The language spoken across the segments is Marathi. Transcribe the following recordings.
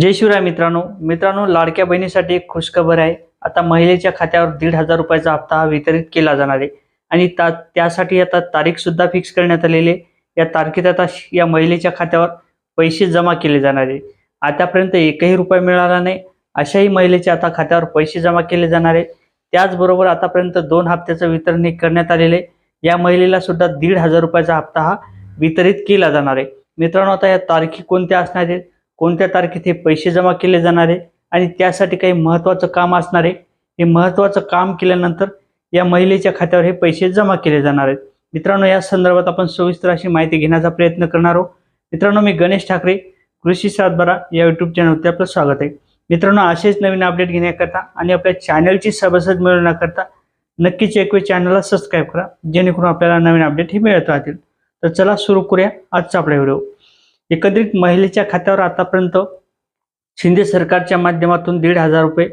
जय शिवराय मित्रांनो. मित्रांनो लाडक्या बहिणीसाठी एक खुशखबर आहे. आता महिलेच्या खात्यावर दीड हजार रुपयाचा हप्ता हा वितरित केला जाणार आहे. आणि ता त्यासाठी आता तारीख सुद्धा फिक्स करण्यात आलेली आहे. या तारखेत आता श- या महिलेच्या खात्यावर पैसे जमा केले जाणार आहे. आतापर्यंत एकही रुपया मिळाला नाही. अशाही महिलेच्या आता खात्यावर पैसे जमा केले जाणार आहे. त्याचबरोबर आतापर्यंत दोन हप्त्याचं वितरण हे करण्यात आलेले या महिलेला सुद्धा दीड हजार रुपयाचा हप्ता हा वितरित केला जाणार आहे. मित्रांनो आता या तारखी कोणत्या असणार आहेत? कोणत्या तारखेत हे पैसे जमा केले जाणार आहे आणि त्यासाठी काही महत्त्वाचं काम असणार? आहे हे महत्त्वाचं काम केल्यानंतर या महिलेच्या खात्यावर हे पैसे जमा केले जाणार आहेत. मित्रांनो या संदर्भात आपण सविस्तर अशी माहिती घेण्याचा प्रयत्न करणार आहोत. मित्रांनो मी गणेश ठाकरे कृषी सातबारा या यूट्यूब चॅनलवरती आपलं स्वागत आहे. मित्रांनो असेच नवीन अपडेट घेण्याकरता आणि आपल्या चॅनलची सभासद मिळवण्याकरता नक्कीच एक वेळ चॅनलला सबस्क्राईब करा जेणेकरून आपल्याला नवीन अपडेट हे मिळत राहतील. तर चला सुरू करूया आजचा आपला व्हिडिओ एकत्रित महिलेच्या खात्यावर आतापर्यंत शिंदे सरकारच्या माध्यमातून दीड हजार रुपये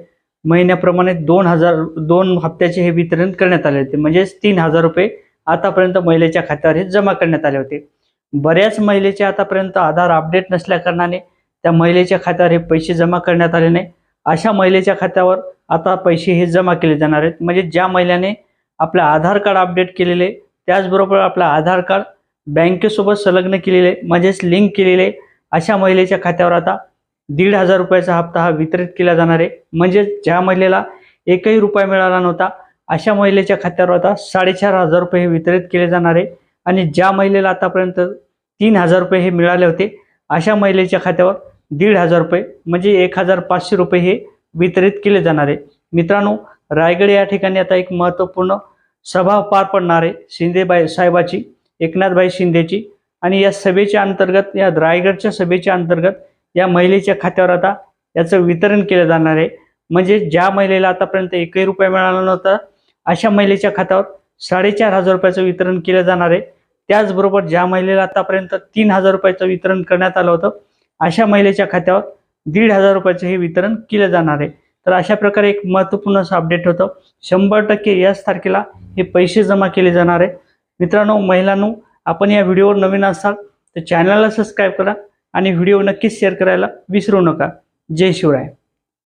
महिन्याप्रमाणे दोन हजार दोन हप्त्याचे हे वितरण करण्यात आले होते. म्हणजेच तीन हजार रुपये आतापर्यंत महिलेच्या खात्यावर हे जमा करण्यात आले होते. बऱ्याच महिलेचे आतापर्यंत आधार अपडेट नसल्या कारणाने त्या महिलेच्या खात्यावर हे पैसे जमा करण्यात आले नाही. अशा महिलेच्या खात्यावर आता पैसे हे जमा केले जाणार आहेत. म्हणजे ज्या महिलेने आपलं आधार कार्ड अपडेट केलेले त्याचबरोबर आपलं आधार कार्ड बँकेसोबत संलग्न केलेले म्हणजेच लिंक केलेले अशा महिलेच्या खात्यावर आता दीड हजार रुपयाचा हप्ता हा वितरित केला जाणार आहे. म्हणजे ज्या महिलेला एकही रुपया मिळाला नव्हता अशा महिलेच्या खात्यावर आता साडेचार हजार रुपये हे वितरित केले जाणार आहे. आणि ज्या महिलेला आतापर्यंत तीन हजार रुपये हे मिळाले होते अशा महिलेच्या खात्यावर दीड हजार रुपये म्हणजे एक हजार पाचशे रुपये हे वितरित केले जाणार आहे. मित्रांनो रायगड या ठिकाणी आता एक महत्त्वपूर्ण सभा पार पडणार आहे. शिंदेबाई साहेबाची एकनाथभाई शिंदेची. आणि या सभेच्या अंतर्गत या रायगडच्या सभेच्या अंतर्गत या महिलेच्या खात्यावर आता याचं वितरण केलं जाणार आहे. म्हणजे ज्या महिलेला आतापर्यंत एकही रुपया मिळाला नव्हता अशा महिलेच्या खात्यावर साडेचार हजार रुपयाचं वितरण केलं जाणार आहे. त्याचबरोबर ज्या महिलेला आतापर्यंत तीन हजार रुपयाचं वितरण करण्यात आलं होतं अशा महिलेच्या खात्यावर दीड हजार रुपयाचं हे वितरण केलं जाणार आहे. तर अशा प्रकारे एक महत्त्वपूर्ण असं अपडेट होतं. शंभर टक्के याच तारखेला हे पैसे जमा केले जाणार आहे. मित्रांनो महिलांनो आपण या व्हिडिओवर नवीन असाल तर चॅनलला सबस्क्राईब करा आणि व्हिडिओ नक्कीच शेअर करायला विसरू नका. जय शिवराय.